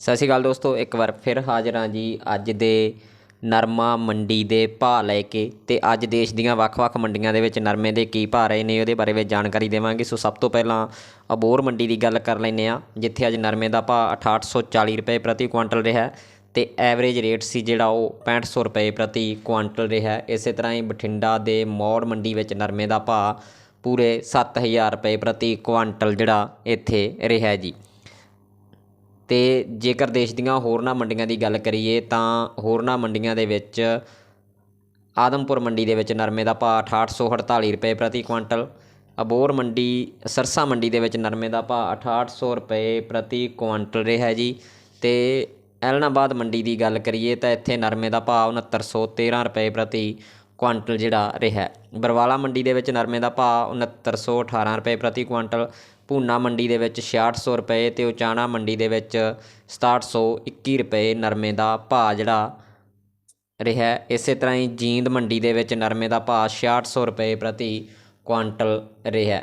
ਸਤਿ ਸ਼੍ਰੀ ਅਕਾਲ ਦੋਸਤੋ, ਇੱਕ ਵਾਰ ਫਿਰ ਹਾਜ਼ਰ ਹਾਂ ਜੀ ਅੱਜ ਦੇ ਨਰਮਾ ਮੰਡੀ ਦੇ ਭਾਅ ਲੈ ਕੇ ਤੇ ਅੱਜ ਦੇਸ਼ ਦੀਆਂ ਵੱਖ-ਵੱਖ ਮੰਡੀਆਂ ਦੇ ਵਿੱਚ ਨਰਮੇ ਦੇ ਕੀ ਭਾਅ ਰਹੇ ਨੇ ਉਹਦੇ ਬਾਰੇ ਵਿੱਚ ਜਾਣਕਾਰੀ ਦੇਵਾਂਗੇ। ਸੋ ਸਭ ਤੋਂ ਪਹਿਲਾਂ ਅਬੋਰ ਮੰਡੀ ਦੀ ਗੱਲ ਕਰ ਲੈਂਦੇ ਆ ਜਿੱਥੇ ਅੱਜ ਨਰਮੇ ਦਾ ਭਾਅ 6840 ਰੁਪਏ ਪ੍ਰਤੀ ਕੁਆਂਟਲ ਰਿਹਾ ਹੈ ਤੇ ਐਵਰੇਜ ਰੇਟ ਸੀ ਜਿਹੜਾ ਉਹ 6500 ਰੁਪਏ ਪ੍ਰਤੀ ਕੁਆਂਟਲ ਰਿਹਾ। ਇਸੇ ਤਰ੍ਹਾਂ ਹੀ ਬਠਿੰਡਾ ਦੇ ਮੌੜ ਮੰਡੀ ਵਿੱਚ ਨਰਮੇ ਦਾ ਭਾਅ ਪੂਰੇ 7000 ਰੁਪਏ ਪ੍ਰਤੀ ਕੁਆਂਟਲ ਜਿਹੜਾ ਇੱਥੇ ਰਿਹਾ ਜੀ। ਅਤੇ ਜੇਕਰ ਦੇਸ਼ ਦੀਆਂ ਹੋਰਨਾਂ ਮੰਡੀਆਂ ਦੀ ਗੱਲ ਕਰੀਏ ਤਾਂ ਹੋਰਨਾਂ ਮੰਡੀਆਂ ਦੇ ਵਿੱਚ ਆਦਮਪੁਰ ਮੰਡੀ ਦੇ ਵਿੱਚ ਨਰਮੇ ਦਾ ਭਾਅ 6848 ਰੁਪਏ ਪ੍ਰਤੀ ਕੁਇੰਟਲ ਅਬੋਰ ਮੰਡੀ, ਸਰਸਾ ਮੰਡੀ ਦੇ ਵਿੱਚ ਨਰਮੇ ਦਾ ਭਾਅ ਅਠਾਹਠ ਸੌ ਰੁਪਏ ਪ੍ਰਤੀ ਕੁਇੰਟਲ ਰਿਹਾ ਜੀ। ਅਤੇ ਐਲਨਾਬਾਦ ਮੰਡੀ ਦੀ ਗੱਲ ਕਰੀਏ ਤਾਂ ਇੱਥੇ ਨਰਮੇ ਦਾ ਭਾਅ 6913 ਰੁਪਏ ਪ੍ਰਤੀ ਕੁਆਂਟਲ ਜਿਹੜਾ ਰਿਹਾ। ਬਰਵਾਲਾ ਮੰਡੀ ਦੇ ਵਿੱਚ ਨਰਮੇ ਦਾ ਭਾਅ 6918 ਰੁਪਏ ਪ੍ਰਤੀ ਕੁਆਂਟਲ, ਭੂਨਾ ਮੰਡੀ ਦੇ ਵਿੱਚ 6600 ਰੁਪਏ ਤੇ ਉਚਾਣਾ ਮੰਡੀ ਦੇ ਵਿੱਚ 6721 ਰੁਪਏ ਨਰਮੇ ਦਾ ਭਾਅ ਜਿਹੜਾ ਰਿਹਾ। ਇਸੇ ਤਰ੍ਹਾਂ ਹੀ ਜੀਂਦ ਮੰਡੀ ਦੇ ਵਿੱਚ ਨਰਮੇ ਦਾ ਭਾਅ 6600 ਰੁਪਏ ਪ੍ਰਤੀ ਕੁਆਂਟਲ ਰਿਹਾ।